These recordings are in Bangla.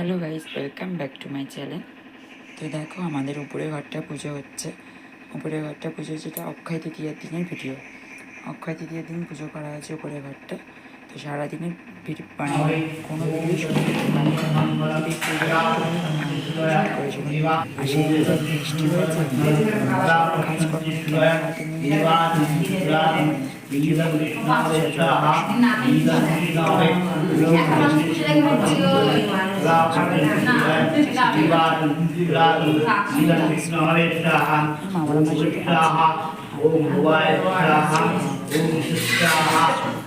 Hello guys welcome back to my channel তো দেখো, আমাদের উপরে ঘরটা পুজো হচ্ছে। উপরে ঘরটা পুজো হচ্ছে, এটা অক্ষয় তৃতীয়ার দিনের ভিডিও অক্ষয় তৃতীয়ার দিন পুজো করা হয়েছে উপরে ঘরটা। তো সারাদিনের ভিডিও মানে কোনো ভিডিও শুরু করতে পারি এই আর সেই বৃষ্টি হয়েছে কাজকর্ম থেকে হাতে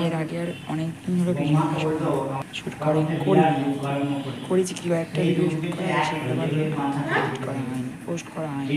এর আগে আর অনেক দিন হলো ভিডিও শ্যুট করে করি। করেছি কি একটা ভিডিও শ্যুট করা সেগুলো আবার করা হয়নি পোস্ট করা হয়নি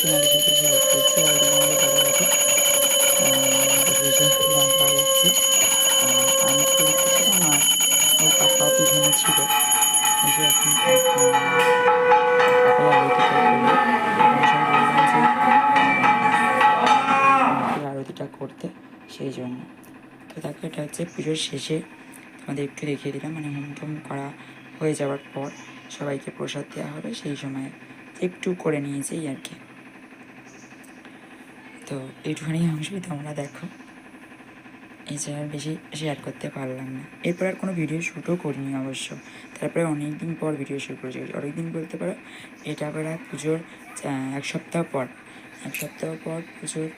তোমাদের সাথে শেয়ার করছি দেখো বসে বসে গান ছিল। এখন আরতিটা করতে সেই জন্য। তো দেখো, এটা হচ্ছে পুজোর শেষে তোমাদের একটু দেখিয়ে দিলাম মানে হোম টোম করা হয়ে যাওয়ার পর সবাইকে প্রসাদ দেওয়া হবে, সেই সময় একটু করে নিয়েছি আর কি। তো এইটুখানি অংশই তোমরা দেখো। এছাড়া বেশি শেয়ার করতে পারলাম না। এরপর আর কোনো ভিডিও শ্যুটও করিনি অবশ্য। তারপরে অনেক দিন পর ভিডিও শ্যুট করেছি। অনেক দিন বলতে পারো, এটা আবার পুজোর এক সপ্তাহ পর। এক সপ্তাহ পর পুজোর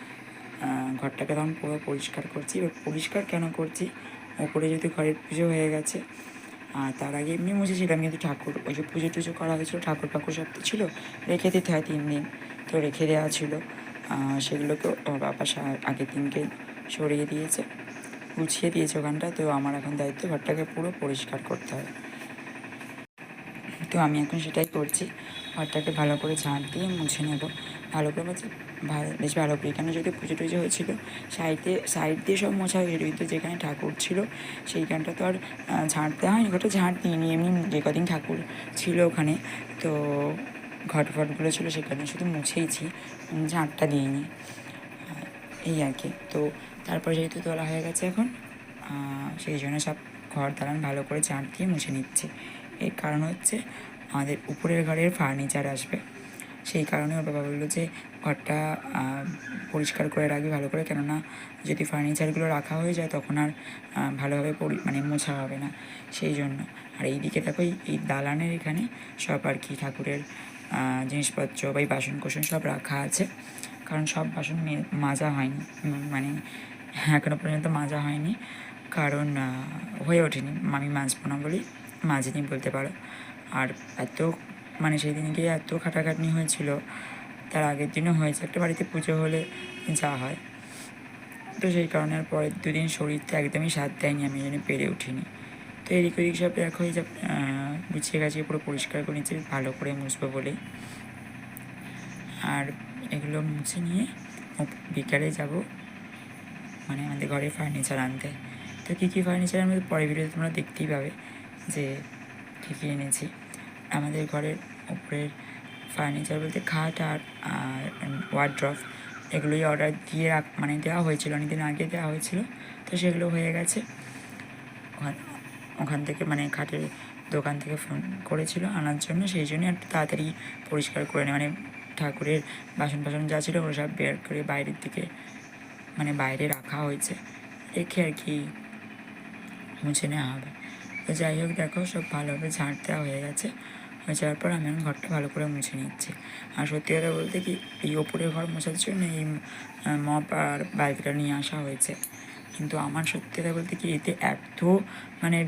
ঘরটাকে তখন পুরো পরিষ্কার করছি। এবার পরিষ্কার কেন করছি? ওপরে যেহেতু ঘরের পুজো হয়ে গেছে আর তার আগে এমনি মুছেছিলাম কিন্তু ঠাকুর, ওই যে পুজো টুজো করা হয়েছিল ঠাকুর ঠাকুর সব তো ছিল। রেখে দিতে হয় তিন দিন, তো রেখে দেওয়া ছিল। সেগুলোকে ওর বাবা আগের দিনকে সরিয়ে দিয়েছে, গুছিয়ে দিয়েছে ওখানটা তো আমার এখন দায়িত্ব ঘরটাকে পুরো পরিষ্কার করতে হবে তো আমি এখন সেটাই করছি। ঘরটাকে ভালো করে ঝাঁট দিয়ে মুছে নেব। ভালো করে বলছি, ভালো, বেশ ভালো করে। এখানে যদি পুজো টুজো হয়েছিল সাইডে সাইড দিয়ে সব মোছা হয়েছিল কিন্তু যেখানে ঠাকুর ছিল, সেইখানটা তো আর ঝাঁট দেওয়া হয়নি। ঘরটা ঝাঁট দিইনি এমনি যে কদিন ঠাকুর ছিল ওখানে। তো ঘট ফটগুলো ছিল সেখানে শুধু মুছেইছি ঝাঁটটা দিইনি। এই আর কি। তো তারপর যেহেতু তোলা হয়ে গেছে এখন সেই জন্য সব ঘর দালান ভালো করে ঝাঁট দিয়ে মুছে নিচ্ছে। এর কারণ হচ্ছে আমাদের উপরের ঘরের ফার্নিচার আসবে। সেই কারণে ওর বাবা বলল যে, ঘরটা পরিষ্কার করে রাখবি ভালো করে। কেননা যদি ফার্নিচারগুলো রাখা হয়ে যায়, তখন আর ভালোভাবে পরি মানে মোছা হবে না। সেই জন্য। আর এইদিকে দেখো এই- দালানের এখানে সব আর কি ঠাকুরের জিনিসপত্র বা বাসন কোসন সব রাখা আছে। কারণ সব বাসন মাজা হয়নি মানে এখনও পর্যন্ত মাজা হয়নি। কারণ হয়ে ওঠেনি। আমি মাজবো না বলেই মাজিনি বলতে পারো। আর এত মানে সেই দিনকে এত খাটাখাটনি হয়েছিল, তার আগের দিনও হয়েছে। একটা বাড়িতে পুজো হলে যা হয়। তো সেই কারণে আর পরের দুদিন শরীরটা একদমই সাথ দেয়নি, আমি জন্য পেরে উঠিনি। এদিক ওদিক সব দেখো এই যে গুছিয়ে গাছিয়ে পুরো পরিষ্কার করে নিচ্ছি, ভালো করে মুছবো বলেই। আর এগুলো মুছে নিয়ে বিকালে যাব মানে আমাদের ঘরের ফার্নিচার আনতে। তো কী কী ফার্নিচার আমাদের পরের ভিডিওতে তোমরা দেখতেই পাবে যে কী কী এনেছি। আমাদের ঘরের উপরের ফার্নিচার বলতে খাট আর ওয়ার্ড্রফ এগুলোই অর্ডার দিয়ে রাখ মানে দেওয়া হয়েছিল, অনেকদিন আগে দেওয়া হয়েছিল, তো সেগুলো হয়ে গেছে। ওখান থেকে মানে খাটের দোকান থেকে ফোন করেছিল আনার জন্য, সেই জন্য একটু তাড়াতাড়ি পরিষ্কার করে নেয় মানে ঠাকুরের বাসন বাসন যা ছিল ওগুলো সব বের করে বাইরের দিকে মানে বাইরে রাখা হয়েছে। রেখে আর কি মুছে নেওয়া হবে। তো যাই হোক দেখো, সব ভালোভাবে ঝাঁট দেওয়া হয়ে গেছে। হয়ে যাওয়ার পর আমি ঘরটা ভালো করে মুছে নিচ্ছি। আর সত্যি কথা বলতে কি, এই ওপরের ঘর মোছার জন্য এই মপ আর বালতিটা নিয়ে আসা হয়েছে। কিন্তু আমার সত্যি কথা বলতে কি এতে এত মানে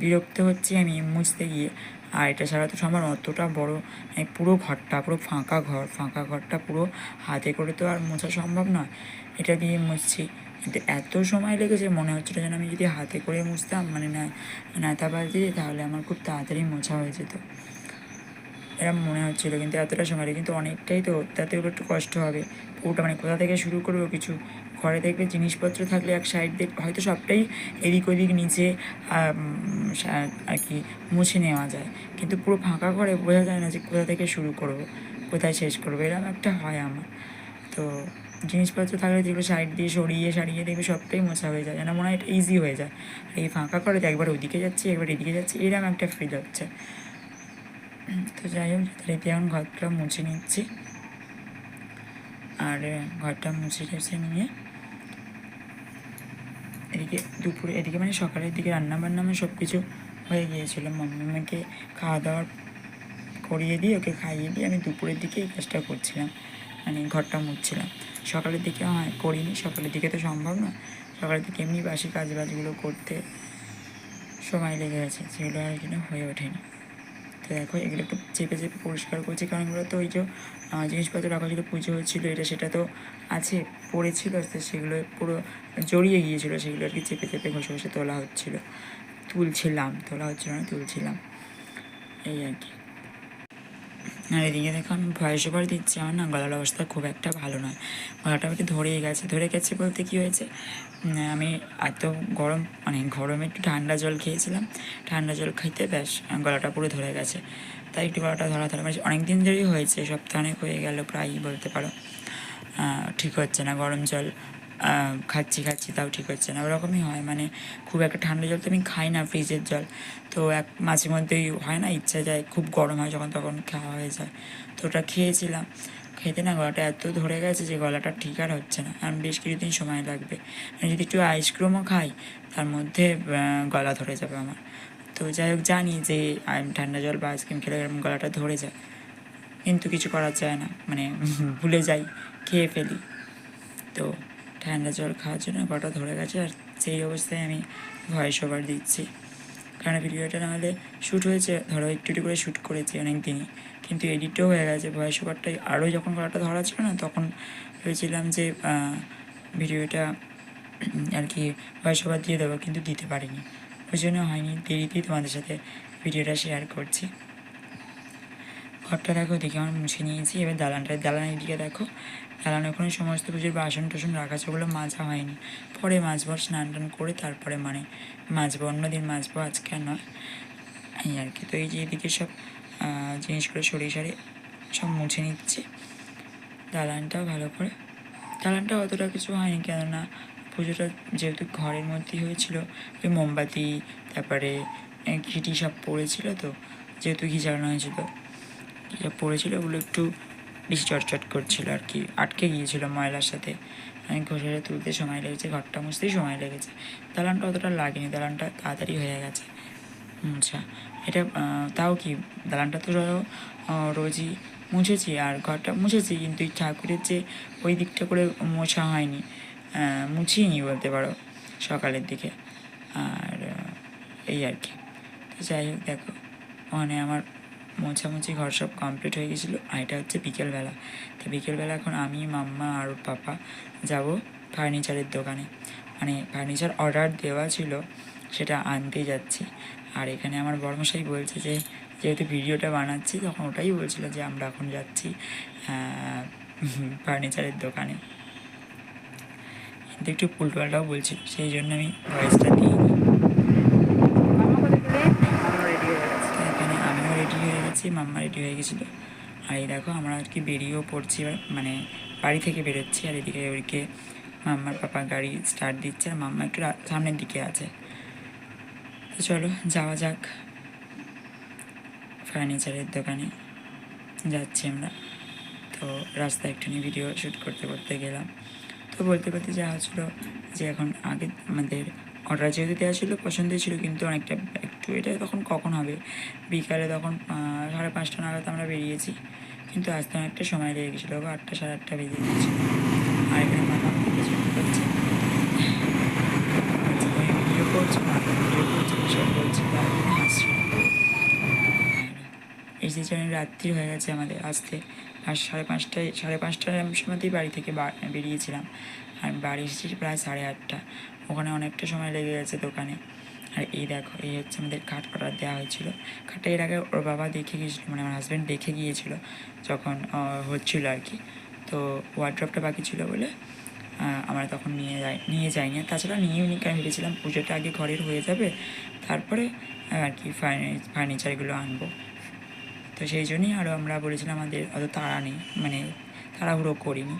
বিরক্ত হচ্ছে আমি মুছতে গিয়ে। আর এটা ছাড়া তো আমার অতটা বড় মানে পুরো ঘরটা, পুরো ফাঁকা ঘর, ফাঁকা ঘরটা পুরো হাতে করে তো আর মোছা সম্ভব নয়। এটা দিয়ে মুছছি। কিন্তু এত সময় লেগেছে, মনে হচ্ছিল যেন আমি যদি হাতে করে মুছতাম মানে না, নাতা বালতি তাহলে আমার খুব তাড়াতাড়ি মোছা হয়ে যেত। এরকম মনে হচ্ছিল, কিন্তু এতটা সময় কিন্তু অনেকটাই তো তাতেও একটু কষ্ট হবে। পুরোটা মানে কোথা থেকে শুরু করব কিছু ঘরে দেখবে জিনিসপত্র থাকলে এক সাইড দিয়ে হয়তো সবটাই এদিক ওদিক নিচে আর কি মুছে নেওয়া যায়। কিন্তু পুরো ফাঁকা ঘরে বোঝা যায় না যে কোথা থেকে শুরু করব, কোথায় শেষ করব, এরকম একটা হয় আমার। তো জিনিসপত্র থাকলে যেগুলো সাইড দিয়ে সরিয়ে সারিয়ে দেখবে সবটাই মোছা হয়ে যায়, যেন মনে হয় এটা ইজি হয়ে যায়। এই ফাঁকা করে তো একবার ওদিকে যাচ্ছি, একবার এদিকে যাচ্ছি, এরকম একটা ফিল হচ্ছে। তো যাই হোক যথারীতি এখন ঘরটা মুছে নিচ্ছি। আর, ঘরটা মুছে নিয়ে এদিকে দুপুরে, এদিকে মানে সকালের দিকে রান্না বান্না আমার সব কিছু হয়ে গিয়েছিল। মাম্মাকে খাওয়া দাওয়া করিয়ে দিয়ে, ওকে খাইয়ে দিয়ে আমি দুপুরের দিকে এই কাজটা করছিলাম। মানে ঘরটা মুছছিলাম। সকালের দিকে হয় করিনি, সকালের দিকে তো সম্ভব না। সকালের দিকে এমনি বাসি কাজ বাজগুলো করতে সময় লেগে গেছে, সেগুলো আর এখানে হয়ে ওঠেনি। তো দেখো, এগুলো একটু চেপে চেপে পরিষ্কার করছি, কারণ এগুলো তো ওই যে জিনিসপত্র রাখা ছিল পুজো হচ্ছিল, এটা সেটা তো আছে, পড়েছিল সেগুলো পুরো জড়িয়ে গিয়েছিল, সেগুলো আর কি চেপে চেপে ঘষে ঘষে তোলা হচ্ছিল। তুলছিলাম, তোলা হচ্ছিল না, তুলছিলাম। এই আর কি। আর এদিকে দেখো আমি ভয়েস ওভার দিচ্ছি, আমার না গলার অবস্থা খুব একটা ভালো নয়। গলাটা আমাকে ধরেই গেছে, ধরে গেছে বলতে কি হয়েছে? আমি এত গরম মানে গরমে একটু ঠান্ডা জল খেয়েছিলাম, ঠান্ডা জল খাইতে ব্যাস, গলাটা পুরো ধরে গেছে। তাই একটু গলাটা ধরা ধরা মানে অনেক দিন ধরেই হয়েছে, সপ্তাহানেক হয়ে গেল প্রায়ই বলতে পারো। ঠিক হচ্ছে না গরম জল খাচ্ছি খাচ্ছি তাও ঠিক হচ্ছে না ওরকমই হয়। মানে খুব একটা ঠান্ডা জল তো আমি খাই না ফ্রিজের জল। তো এক মাঝে মধ্যেই হয় না ইচ্ছা যায় খুব গরম হয় যখন তখন খাওয়া হয়ে যায়। তো ওটা খেয়েছিলাম। খেতে না গলাটা এত ধরে গেছে যে গলাটা ঠিক আর হচ্ছে না আর বেশ কিছুদিন সময় লাগবে। আমি যদি একটু আইসক্রিমও খাই তার মধ্যে গলা ধরে যাবে আমার। তো যাই হোক জানি যে আম- ঠান্ডা জল বা আইসক্রিম খেলে গলাটা ধরে যায়। কিন্তু কিছু করা যায় না মানে ভুলে যাই। খেয়ে ফেলি। তো ঠান্ডা জল খাওয়ার জন্য গলাটা ধরে গেছে আর সেই অবস্থায় আমি ভয়েস ওভার দিচ্ছি। কারণ ভিডিওটা নাহলে শ্যুট হয়েছে, ধরো একটু একটু করে শ্যুট করেছি অনেক দিনই কিন্তু এডিটও হয়ে গেছে ভয়েস ওভারটাই আরও যখন গলাটা ধরা ছিল না, তখন ভেবেছিলাম যে ভিডিওটা আর কি ভয়েস ওভার দিয়ে দেবো, কিন্তু দিতে পারিনি। ওই জন্য হয়নি, দেরিতেই তোমাদের সাথে ভিডিওটা শেয়ার করছি। ঘরটা দেখো দেখে আমার মুছে নিয়েছি। এবার দালানটা, দালানের দিকে দেখো। দালানের ওখানে সমস্ত পুজোর বাসন টাসন রাখা আছে, ওগুলো মাজা হয়নি। পরে মাজবো, স্নান টান করে তারপরে মানে মাজবো, অন্যদিন মাজবো, আজকে আর নয়। এই আর কি। তো এই যে এদিকে সব জিনিসগুলো সরিয়ে সরিয়ে সব মুছে নিচ্ছি। দালানটাও ভালো করে। দালানটা অতটা কিছু হয়নি, কেননা পুজোটা যেহেতু ঘরের মধ্যেই হয়েছিল, ওই মোমবাতি, তারপরে ঘিটি সব পড়েছিল তো, যেহেতু ঘি জ্বালানো হয়েছিল। সব পড়েছিল ওগুলো একটু বেশি চটচট করছিল আর কি। আটকে গিয়েছিল ময়লার সাথে। আমি ঘষে তুলতে সময় লেগেছে, ঘরটা মুছতেই সময় লেগেছে। দালানটা অতটা লাগেনি, দালানটা তাড়াতাড়ি হয়ে গেছে। আচ্ছা এটা তাও কি? দালানটা তো ধরো রোজই মুছেছি আর ঘরটা মুছেছি, কিন্তু এই ঠাকুরের যে ওই দিকটা করে মোছা হয়নি মুছিনি বলতে পারো সকালের দিকে। আর, এই আর কি। তো যাই হোক, দেখো, ওখানে আমার মোছামুছি ঘর সব কমপ্লিট হয়ে গেছিল। আর এটা হচ্ছে বিকেলবেলা। তো বিকেলবেলা এখন আমি, মাম্মা আর ওর পাপা যাব ফার্নিচারের দোকানে। মানে ফার্নিচার অর্ডার দেওয়া ছিল, সেটা আনতে যাচ্ছি। আর এখানে আমার বর্মশাই বলছে যে, যেহেতু ভিডিওটা বানাচ্ছি, তখন ওটাই বলছিল যে আমরা এখন যাচ্ছি ফার্নিচারের দোকানে। কিন্তু একটু উল্টোপাল্টাও বলছিল, সেই জন্য আমি ভয়েসটা দিই তো এখানে আমিও রেডি হয়ে গেছি মাম্মা রেডি হয়ে গেছিল। আর এই দেখো, আমরা আর কি বেরিয়েও পড়ছি মানে বাড়ি থেকে বেরোচ্ছি আর এদিকে ওইকে মাম্মার পাপা গাড়ি স্টার্ট দিচ্ছে আর মাম্মা একটু সামনের দিকে আছে। তো চলো, যাওয়া যাক ফার্নিচারের দোকানে। যাচ্ছি আমরা। তো রাস্তায় একটুখানি ভিডিও শ্যুট করতে করতে গেলাম। তো বলতে বলতে যা হচ্ছিল যে এখন আগে আমাদের অর্ডার যেহেতু দেওয়া ছিল পছন্দ ছিল, কিন্তু অনেকটা একটু এটা তখন কখন হবে? বিকালে তখন সাড়ে পাঁচটা নাগাদ আমরা বেরিয়েছি, কিন্তু আসতে অনেকটা সময় লেগে গেছিল। আটটা, সাড়ে আটটা বেজে গিয়েছিল আর এখানে পেছনে করছে। ভিডিও এই রাত্রি হয়ে গেছে আমাদের, আসতে। আর সাড়ে পাঁচটায়, সাড়ে পাঁচটার সময়তেই বাড়ি থেকে বেরিয়েছিলাম। আর বাড়ি এসেছি প্রায় সাড়ে আটটা। ওখানে অনেকটা সময় লেগে গেছে দোকানে। আর এই দেখো, এই হচ্ছে আমাদের কাঠ অর্ডার দেওয়া হয়েছিল। কাঠটা এর আগে ওর বাবা দেখে গিয়েছিল মানে আমার হাজব্যান্ড দেখে গিয়েছিল যখন হচ্ছিল আর কি। তো ওয়ার্ড্রপটা বাকি ছিল বলে আমরা তখন নিয়ে যাই, নিয়ে যাইনি। তাছাড়া নিয়েও নি কারণ ভেবেছিলাম পুজোটা আগে ঘরের হয়ে যাবে, তারপরে আর কি ফার্নিচারগুলো আনব। তো সেই জন্যই আরও আমরা বলেছিলাম আমাদের অত তাড়া নেই মানে তাড়াহুড়ো করিনি।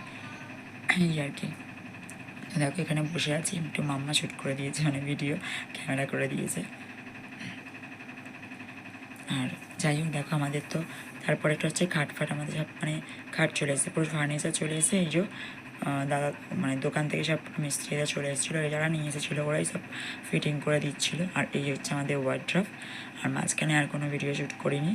এই আর কি। দেখো এখানে বসে আছি, একটু মাম্মা শ্যুট করে দিয়েছে মানে ভিডিও ক্যামেরা করে দিয়েছে। আর যাই হোক, দেখো আমাদের তো তারপরে একটা হচ্ছে খাট ফাট আমাদের সব মানে খাট চলে এসেছে, পুরো ফার্নিচার চলে এসেছে, এই যে দাদা মানে দোকান থেকে সব মিস্ত্রিরা চলে এসেছিল যারা নিয়ে এসেছিল ওরাই সব ফিটিং করে দিচ্ছিল। আর এই হচ্ছে আমাদের ওয়ার্ড্রফ আর মাঝখানে আর কোনো ভিডিও শ্যুট করিনি।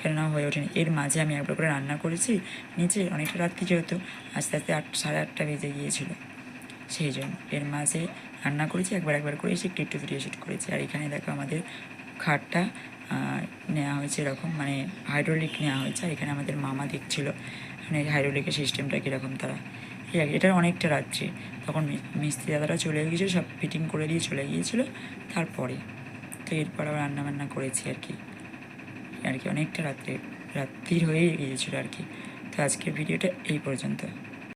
কেননা হয়ে ওঠেনি। এর মাঝে আমি একবার করে রান্না করেছি নিচে অনেকটা রাত্রি যেহেতু আস্তে আস্তে আট সাড়ে আটটা বেজে গিয়েছিল। সেই জন্য এর মাঝে রান্না করেছি একবার একবার করে এসে একটু একটু ভিডিও শ্যুট করেছি। আর এখানে দেখো আমাদের খাটটা নেওয়া হয়েছে এরকম মানে হাইড্রোলিক নেওয়া হয়েছে। আর এখানে আমাদের মামা দেখছিল মানে হাইড্রোলিকের সিস্টেমটা কীরকম তারা। এই আর কি, এটা অনেকটা রাত্রি। তখন মিস্ত্রি দাদারা চলে গিয়েছিল সব ফিটিং করে দিয়ে চলে গিয়েছিল তারপরে। তো এরপর আবার রান্না বান্না করেছি আর কি। আর কি অনেকটা রাত্রে রাত্রির হয়ে গিয়েছিল আর কি। তো আজকের ভিডিওটা এই পর্যন্ত।